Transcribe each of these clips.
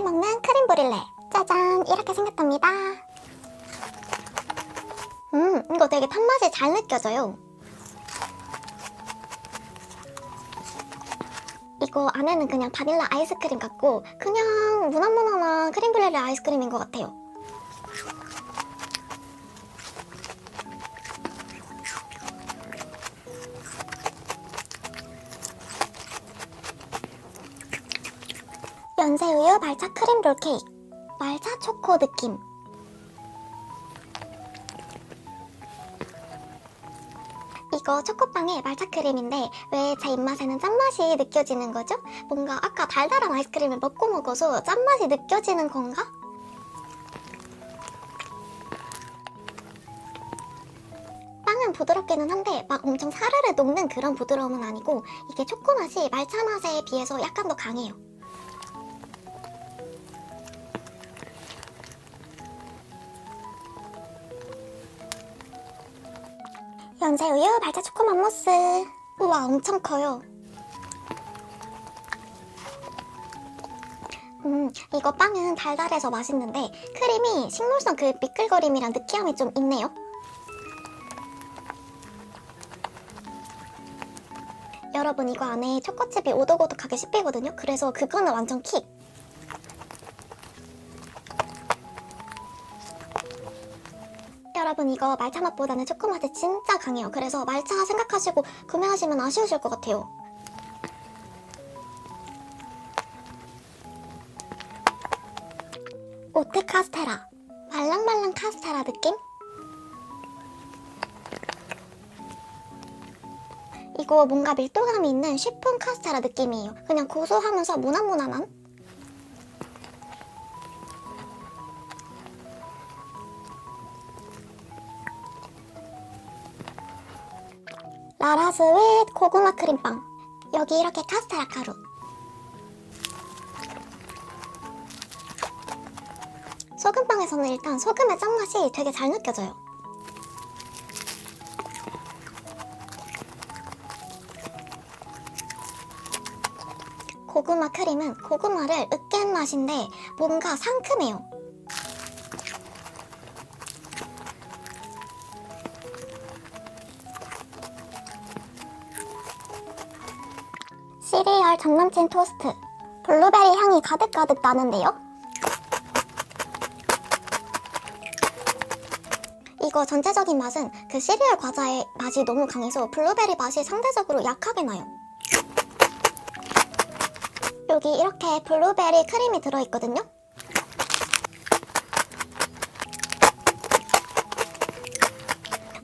오늘 먹는 크림 브릴레. 짜잔. 이렇게 생겼답니다. 음 이거 되게 탄맛이 잘 느껴져요. 이거 안에는 그냥 바닐라 아이스크림 같고 그냥 무난무난한 크림 브릴레 아이스크림인 것 같아요 우유 말차 크림 롤 케이크 말차 초코 느낌 이거 초코빵에 말차 크림인데 왜 제 입맛에는 짠맛이 느껴지는 거죠? 뭔가 아까 달달한 아이스크림을 먹고 먹어서 짠맛이 느껴지는 건가? 빵은 부드럽기는 한데 막 엄청 사르르 녹는 그런 부드러움은 아니고 이게 초코 맛이 말차 맛에 비해서 약간 더 강해요. 연세우유 말차 초코 맘모스. 우와 엄청 커요. 음 이거 빵은 달달해서 맛있는데 크림이 식물성 그 미끌거림이랑 느끼함이 좀 있네요. 여러분 이거 안에 초코칩이 오독오독하게 씹히거든요. 그래서 그거는 완전 킥 여러분 이거 말차 맛보다는 초코 맛이 진짜 강해요. 그래서 말차 생각하시고 구매하시면 아쉬우실 것 같아요. 오트 카스테라 말랑말랑 카스테라 느낌? 이거 뭔가 밀도감이 있는 쉬폰 카스테라 느낌이에요. 그냥 고소하면서 무난무난한? 라라스윗 고구마 크림빵. 여기 이렇게 카스테라 가루. 소금빵에서는 일단 소금의 짠맛이 되게 잘 느껴져요. 고구마 크림은 고구마를 으깬 맛인데 뭔가 상큼해요 시리얼 장남친 토스트 블루베리 향이 가득가득 나는데요? 이거 전체적인 맛은 그 시리얼 과자의 맛이 너무 강해서 블루베리 맛이 상대적으로 약하게 나요. 여기 이렇게 블루베리 크림이 들어있거든요?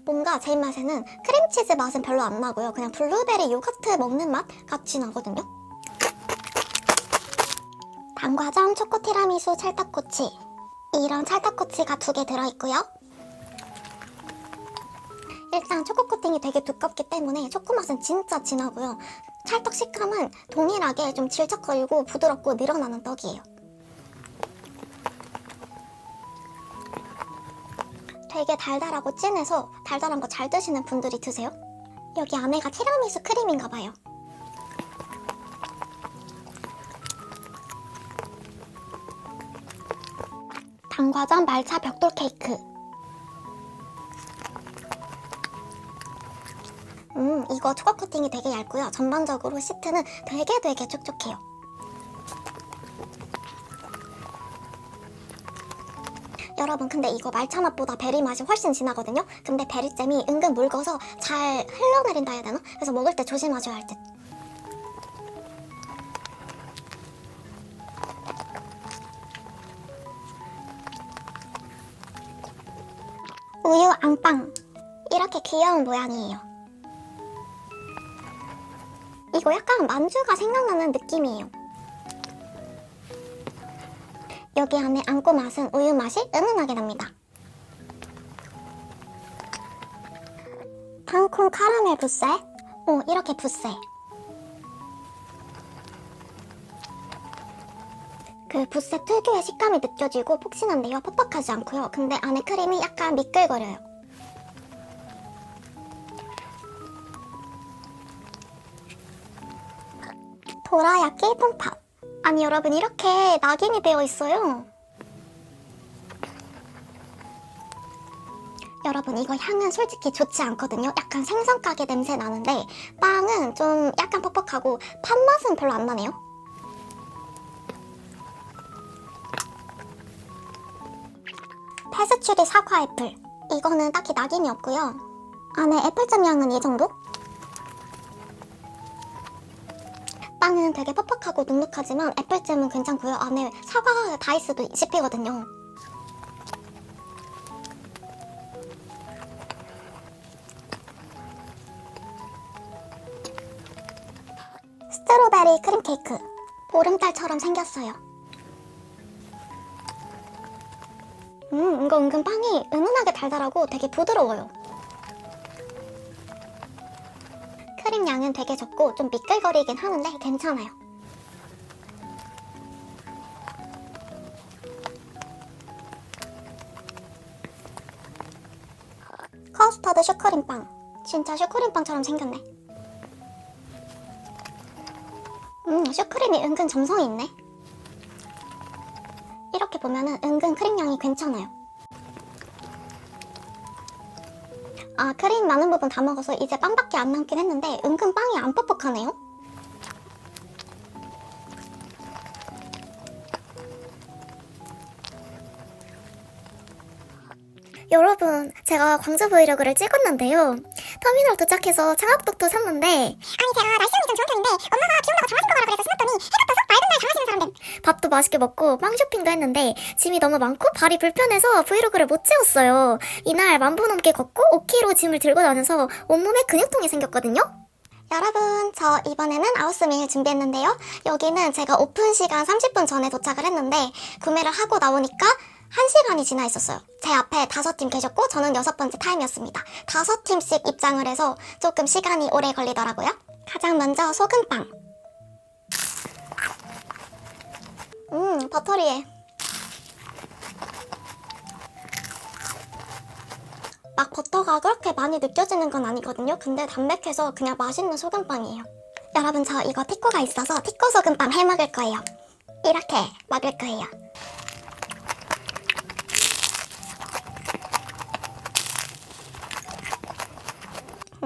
뭔가 제 입맛에는 크림치즈 맛은 별로 안 나고요. 그냥 블루베리 요거트 먹는 맛 같이 나거든요. 단과점 초코 티라미수 찰떡꼬치 이런 찰떡꼬치가 두 개 들어있고요. 일단 초코 코팅이 되게 두껍기 때문에 초코 맛은 진짜 진하고요. 찰떡 식감은 동일하게 좀 질척거리고 부드럽고 늘어나는 떡이에요. 되게 달달하고 진해서 달달한 거 잘 드시는 분들이 드세요. 여기 안에가 티라미수 크림인가 봐요. 과점 말차 벽돌 케이크. 음, 이거 초코 코팅이 되게 얇고요. 전반적으로 시트는 되게 되게 촉촉해요. 여러분 근데 이거 말차 맛보다 베리 맛이 훨씬 진하거든요. 근데 베리잼이 은근 묽어서 잘 흘러내린다 해야 되나? 그래서 먹을 때 조심하셔야 할 듯. 앙빵 이렇게 귀여운 모양이에요. 이거 약간 만주가 생각나는 느낌이에요. 여기 안에 안고 맛은 우유 맛이 은은하게 납니다. 탕콩 카라멜 부세? 오, 이렇게 부세. 그 부세 특유의 식감이 느껴지고 폭신한데요. 퍽퍽하지 않고요. 근데 안에 크림이 약간 미끌거려요. 도라야끼 퐁팝 아니 여러분 이렇게 낙인이 되어 있어요. 여러분 이거 향은 솔직히 좋지 않거든요. 약간 생선 가게 냄새 나는데 빵은 좀 약간 퍽퍽하고 팥 맛은 별로 안 나네요. 패스츄리 사과 애플 이거는 딱히 낙인이 없고요. 안에 애플잼 향은 이 정도? 빵은 되게 퍽퍽하고 눅눅하지만 애플잼은 괜찮고요. 안에 사과 다이스도 씹히거든요. 스트로베리 크림 케이크 보름달처럼 생겼어요. 음, 이거 은근 빵이 은은하게 달달하고 되게 부드러워요. 양은 되게 적고 좀 미끌거리긴 하는데 괜찮아요. 커스터드 슈크림빵. 진짜 슈크림빵처럼 생겼네. 음, 슈크림이 은근 점성이 있네. 이렇게 보면은 은근 크림 양이 괜찮아요. 아, 크림 많은 부분 다 먹어서 이제 빵밖에 안 남긴 했는데 은근 빵이 안 뻑뻑하네요. 여러분, 제가 광주 브이로그를 찍었는데요. 터미널 도착해서 장학떡도 샀는데 아니 제가 날씨 운이 좀 좋은 편인데 엄마가 비 온다고 장화 신고 가라 그래서 신었더니 해가 떠서 맑은 날 장화 신는 사람들 밥도 맛있게 먹고 빵 쇼핑도 했는데 짐이 너무 많고 발이 불편해서 브이로그를 못 찍었어요. 이날 만보 넘게 걷고 5kg 짐을 들고 다녀서 온몸에 근육통이 생겼거든요. 여러분, 저 이번에는 아우스밀 준비했는데요. 여기는 제가 오픈 시간 30분 전에 도착을 했는데 구매를 하고 나오니까 1시간이 지나 있었어요. 제 앞에 다섯 팀 계셨고 저는 여섯 번째 타임이었습니다. 다섯 팀씩 입장을 해서 조금 시간이 오래 걸리더라고요. 가장 먼저 소금빵. 음, 버터리에 막 버터가 그렇게 많이 느껴지는 건 아니거든요. 근데 담백해서 그냥 맛있는 소금빵이에요. 여러분 저 이거 티코가 있어서 티코 소금빵 해 먹을 거예요. 이렇게 먹을 거예요.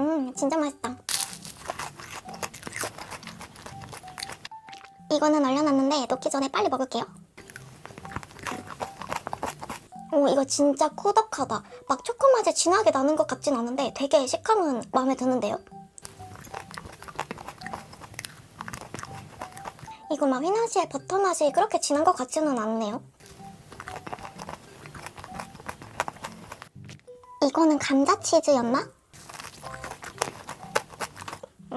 음 진짜 맛있다. 이거는 얼려놨는데 녹기 전에 빨리 먹을게요. 오, 이거 진짜 꾸덕하다. 막 초코 맛이 진하게 나는 것 같진 않은데 되게 식감은 마음에 드는데요? 이거 막 휘낭시에 버터 맛이 그렇게 진한 것 같지는 않네요. 이거는 감자치즈였나?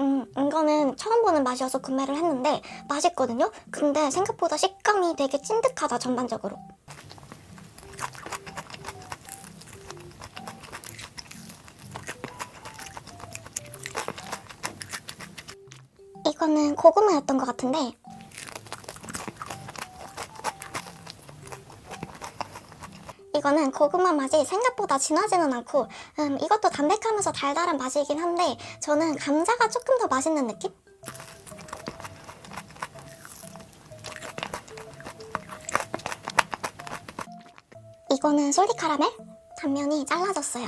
음, 이거는 처음 보는 맛이어서 구매를 했는데 맛있거든요? 근데 생각보다 식감이 되게 찐득하다, 전반적으로. 이거는 고구마였던 것 같은데 이거는 고구마 맛이 생각보다 진하지는 않고 음, 이것도 담백하면서 달달한 맛이긴 한데 저는 감자가 조금 더 맛있는 느낌? 이거는 솔디 카라멜? 단면이 잘라졌어요.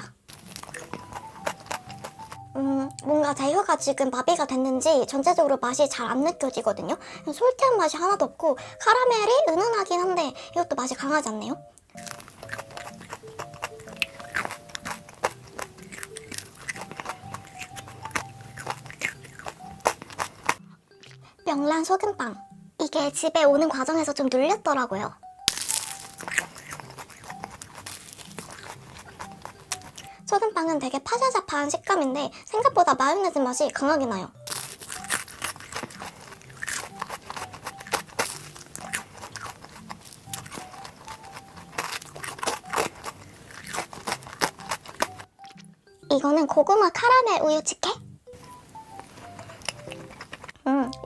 음, 뭔가 제휴가 지금 마비가 됐는지 전체적으로 맛이 잘 안 느껴지거든요. 솔티한 맛이 하나도 없고 카라멜이 은은하긴 한데 이것도 맛이 강하지 않네요. 명란 소금빵. 이게 집에 오는 과정에서 좀 눌렸더라고요. 소금빵은 되게 파샤샤파한 식감인데 생각보다 마요네즈 맛이 강하게 나요. 이거는 고구마 카라멜 우유 치케?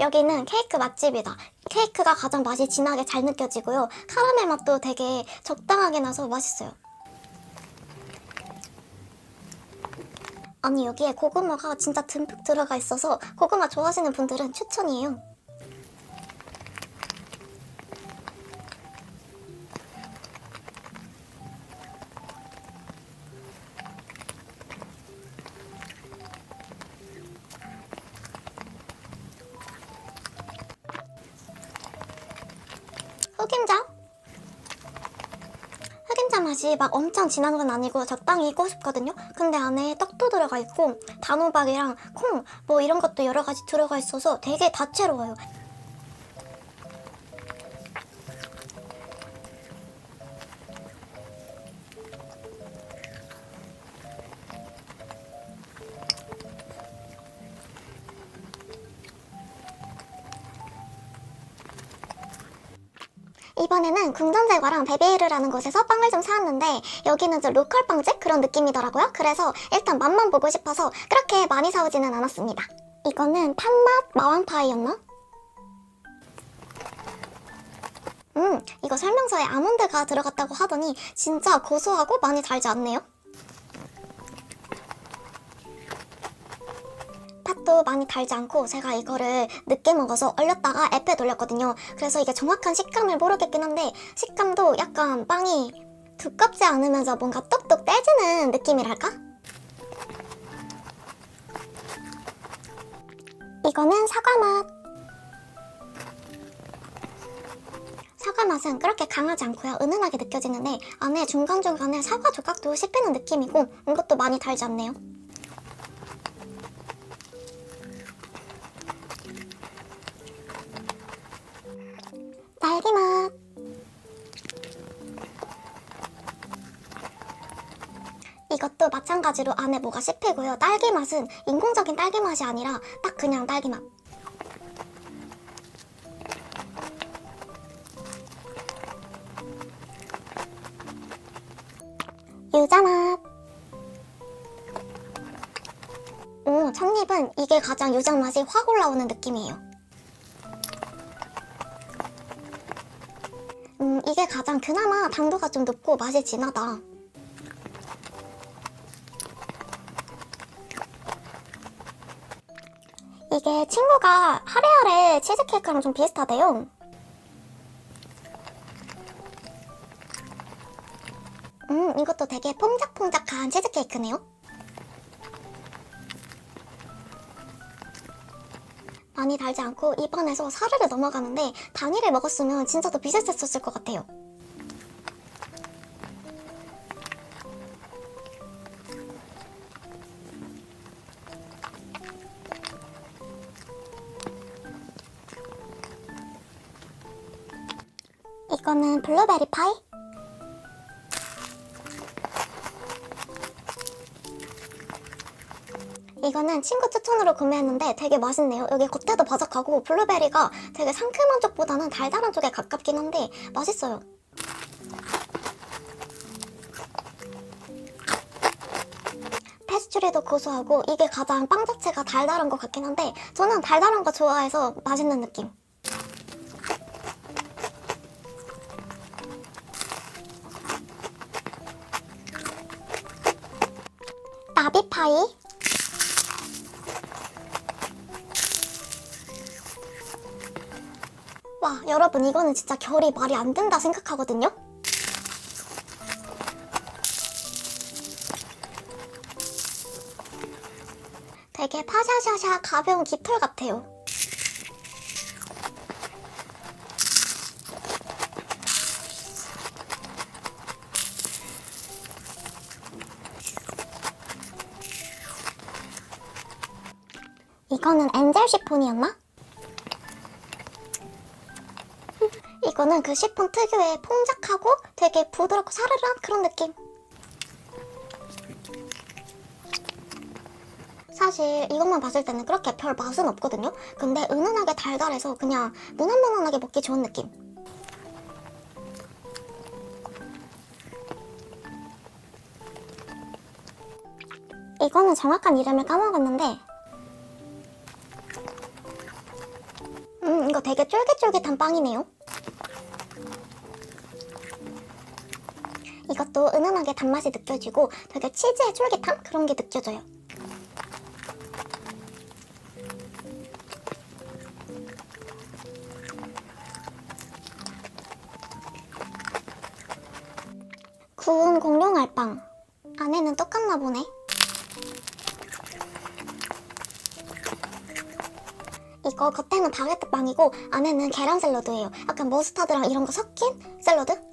여기는 케이크 맛집이다. 케이크가 가장 맛이 진하게 잘 느껴지고요. 카라멜 맛도 되게 적당하게 나서 맛있어요. 아니 여기에 고구마가 진짜 듬뿍 들어가 있어서 고구마 좋아하시는 분들은 추천이에요. 막 엄청 진한 건 아니고 적당히 고싶거든요. 근데 안에 떡도 들어가 있고 단호박이랑 콩 뭐 이런 것도 여러 가지 들어가 있어서 되게 다채로워요. 이번에는 궁전제과랑 베베르라는 곳에서 빵을 좀 사왔는데 여기는 좀 로컬 빵집 그런 느낌이더라고요. 그래서 일단 맛만 보고 싶어서 그렇게 많이 사오지는 않았습니다. 이거는 탄맛 마왕파이였나? 음, 이거 설명서에 아몬드가 들어갔다고 하더니 진짜 고소하고 많이 달지 않네요. 팥도 많이 달지 않고 제가 이거를 늦게 먹어서 얼렸다가 앱에 돌렸거든요. 그래서 이게 정확한 식감을 모르겠긴 한데 식감도 약간 빵이 두껍지 않으면서 뭔가 똑똑 떼지는 느낌이랄까? 이거는 사과 맛. 사과 맛은 그렇게 강하지 않고요. 은은하게 느껴지는데 안에 중간중간에 사과 조각도 씹히는 느낌이고 이것도 많이 달지 않네요. 딸기 맛. 이것도 마찬가지로 안에 뭐가 씹히고요. 딸기 맛은 인공적인 딸기 맛이 아니라 딱 그냥 딸기 맛. 유자 맛. 오, 첫입은 이게 가장 유자 맛이 확 올라오는 느낌이에요. 이게 가장 그나마 당도가 좀 높고 맛이 진하다. 이게 친구가 하레하레 치즈케이크랑 좀 비슷하대요. 음, 이것도 되게 퐁작퐁작한 치즈케이크네요. 많이 달지 않고 입안에서 사르르 넘어가는데 당일에 먹었으면 진짜 더 비슷했었을 것 같아요. 이거는 블루베리 파이? 이거는 친구 추천으로 구매했는데 되게 맛있네요. 여기 겉에도 바삭하고 블루베리가 되게 상큼한 쪽보다는 달달한 쪽에 가깝긴 한데 맛있어요. 페스츄리도 고소하고 이게 가장 빵 자체가 달달한 것 같긴 한데 저는 달달한 거 좋아해서 맛있는 느낌. 나비파이 와, 여러분, 이거는 진짜 결이 말이 안 된다 생각하거든요? 되게 파샤샤샤 가벼운 깃털 같아요. 이거는 엔젤 시폰이었나? 이거는 그 시폰 특유의 퐁작하고 되게 부드럽고 사르르한 그런 느낌. 사실 이것만 봤을 때는 그렇게 별 맛은 없거든요. 근데 은은하게 달달해서 그냥 무난무난하게 먹기 좋은 느낌. 이거는 정확한 이름을 까먹었는데 음 이거 되게 쫄깃쫄깃한 빵이네요. 이것도 은은하게 단맛이 느껴지고 되게 치즈의 쫄깃함 그런 게 느껴져요. 구운 공룡 알빵 안에는 똑같나 보네. 이거 겉에는 바게트 빵이고 안에는 계란 샐러드예요. 약간 머스타드랑 이런 거 섞인 샐러드?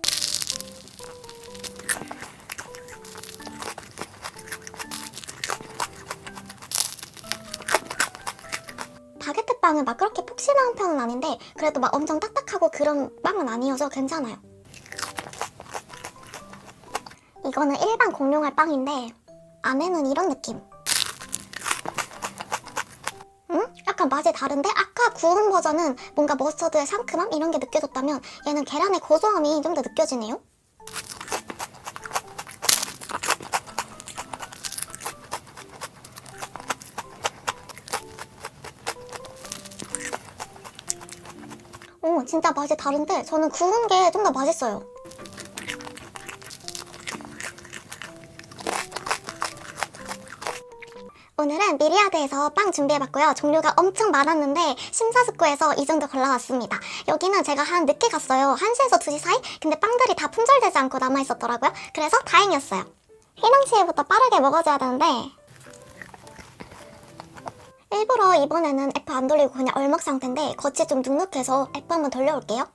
빵은 막 그렇게 푹신한 편은 아닌데 그래도 막 엄청 딱딱하고 그런 빵은 아니어서 괜찮아요. 이거는 일반 공룡알 빵인데 안에는 이런 느낌. 응? 약간 맛이 다른데 아까 구운 버전은 뭔가 머스터드의 상큼함 이런 게 느껴졌다면 얘는 계란의 고소함이 좀 더 느껴지네요. 진짜 맛이 다른데 저는 구운 게 좀 더 맛있어요. 오늘은 미리아드에서 빵 준비해봤고요. 종류가 엄청 많았는데 심사숙고해서 이 정도 골라왔습니다. 여기는 제가 한 늦게 갔어요. 1시에서 2시 사이? 근데 빵들이 다 품절되지 않고 남아있었더라고요. 그래서 다행이었어요. 희망치에부터 빠르게 먹어줘야 되는데 일부러 이번에는 F 안 돌리고 그냥 얼먹 상태인데 겉이 좀 눅눅해서 F 한번 돌려올게요.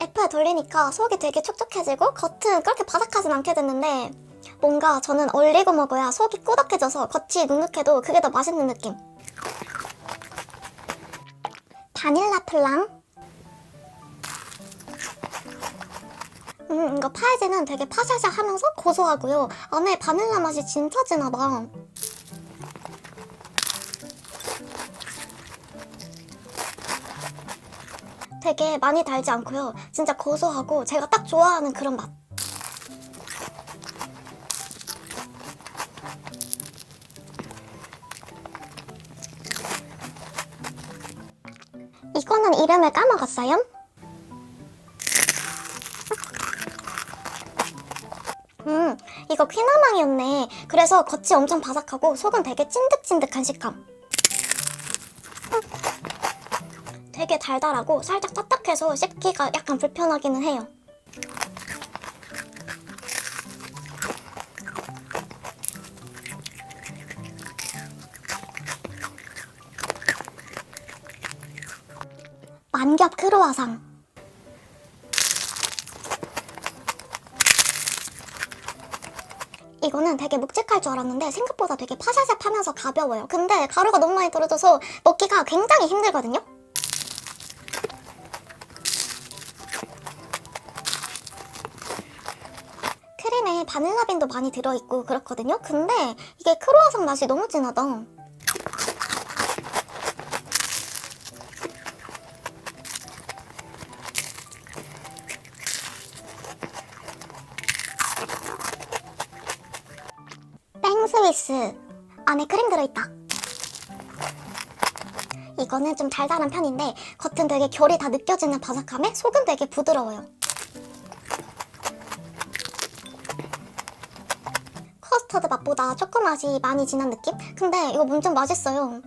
F에 돌리니까 속이 되게 촉촉해지고 겉은 그렇게 바삭하진 않게 됐는데 뭔가 저는 얼리고 먹어야 속이 꾸덕해져서 겉이 눅눅해도 그게 더 맛있는 느낌. 바닐라 플랑. 음, 이거 파이지는 되게 파샤샤 하면서 고소하고요. 안에 바닐라 맛이 진짜 진하다. 되게 많이 달지 않고요. 진짜 고소하고 제가 딱 좋아하는 그런 맛. 이거는 이름을 까먹었어요. 퀴나망이었네. 그래서 겉이 엄청 바삭하고 속은 되게 찐득찐득한 식감. 되게 달달하고 살짝 딱딱해서 씹기가 약간 불편하기는 해요. 만겹 크로와상. 이거는 되게 묵직할 줄 알았는데 생각보다 되게 파샤샤하면서 가벼워요. 근데 가루가 너무 많이 떨어져서 먹기가 굉장히 힘들거든요. 크림에 바닐라빈도 많이 들어있고 그렇거든요. 근데 이게 크로아상 맛이 너무 진하다. 땡 스위스 안에 크림 들어있다. 이거는 좀 달달한 편인데 겉은 되게 결이 다 느껴지는 바삭함에 속은 되게 부드러워요. 커스터드 맛보다 초코 맛이 많이 진한 느낌? 근데 이거 엄청 맛있어요.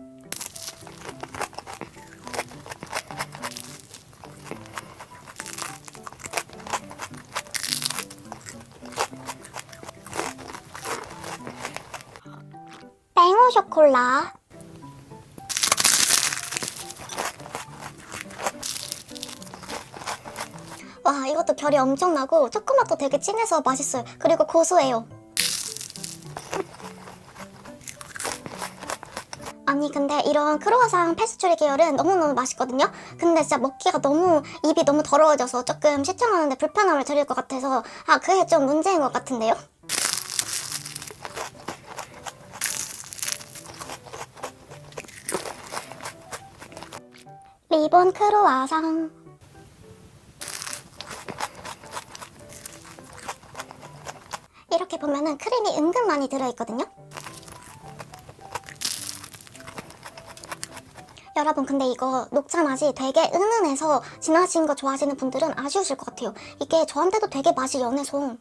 콜라. 와, 이것도 결이 엄청나고 초코맛도 되게 진해서 맛있어요. 그리고 고소해요. 아니 근데 이런 크로와상 페스츄리 계열은 너무너무 맛있거든요. 근데 진짜 먹기가 너무 입이 너무 더러워져서 조금 시청하는데 불편함을 드릴 것 같아서 아 그게 좀 문제인 것 같은데요. 리본 크로와상 이렇게 보면은 크림이 은근 많이 들어있거든요. 여러분 근데 이거 녹차 맛이 되게 은은해서 진하신 거 좋아하시는 분들은 아쉬우실 것 같아요. 이게 저한테도 되게 맛이 연해서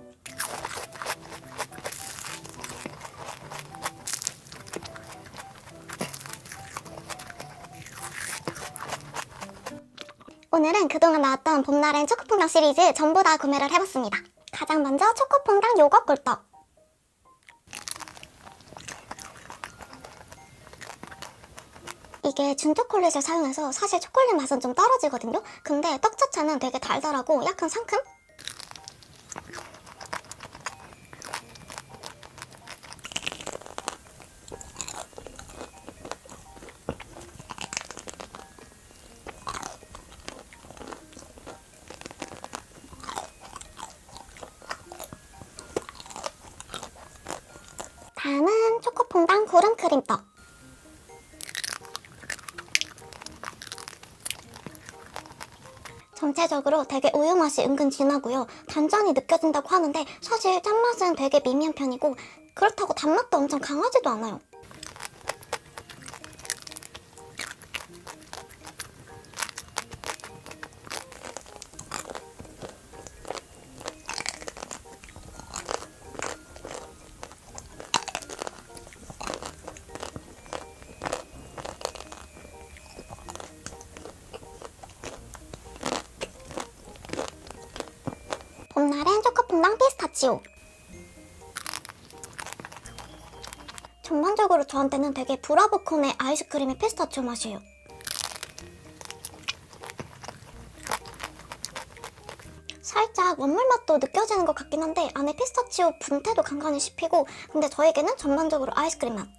오늘은 그동안 나왔던 봄날엔 초코퐁당 시리즈 전부 다 구매를 해봤습니다. 가장 먼저 초코퐁당 요거 꿀떡. 이게 준초콜릿을 사용해서 사실 초콜릿 맛은 좀 떨어지거든요. 근데 떡 자체는 되게 달달하고 약간 상큼? 구름크림떡. 전체적으로 되게 우유 맛이 은근 진하고요. 단짠이 느껴진다고 하는데 사실 짠맛은 되게 미미한 편이고 그렇다고 단맛도 엄청 강하지도 않아요. 피스타치오. 전반적으로 저한테는 되게 브라보콘의 아이스크림의 피스타치오 맛이에요. 살짝 원물 맛도 느껴지는 것 같긴 한데 안에 피스타치오 분태도 간간히 씹히고 근데 저에게는 전반적으로 아이스크림 맛.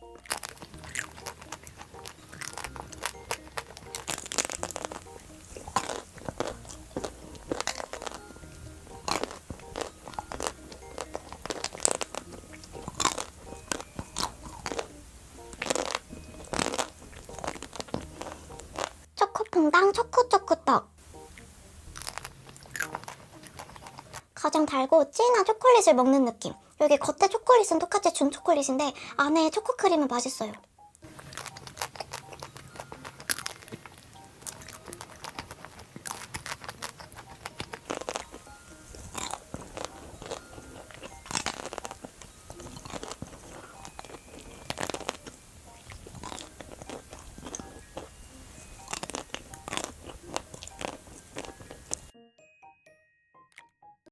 초코퐁당 초코초코떡. 가장 달고 진한 초콜릿을 먹는 느낌. 여기 겉에 초콜릿은 똑같이 준 초콜릿인데 안에 초코크림은 맛있어요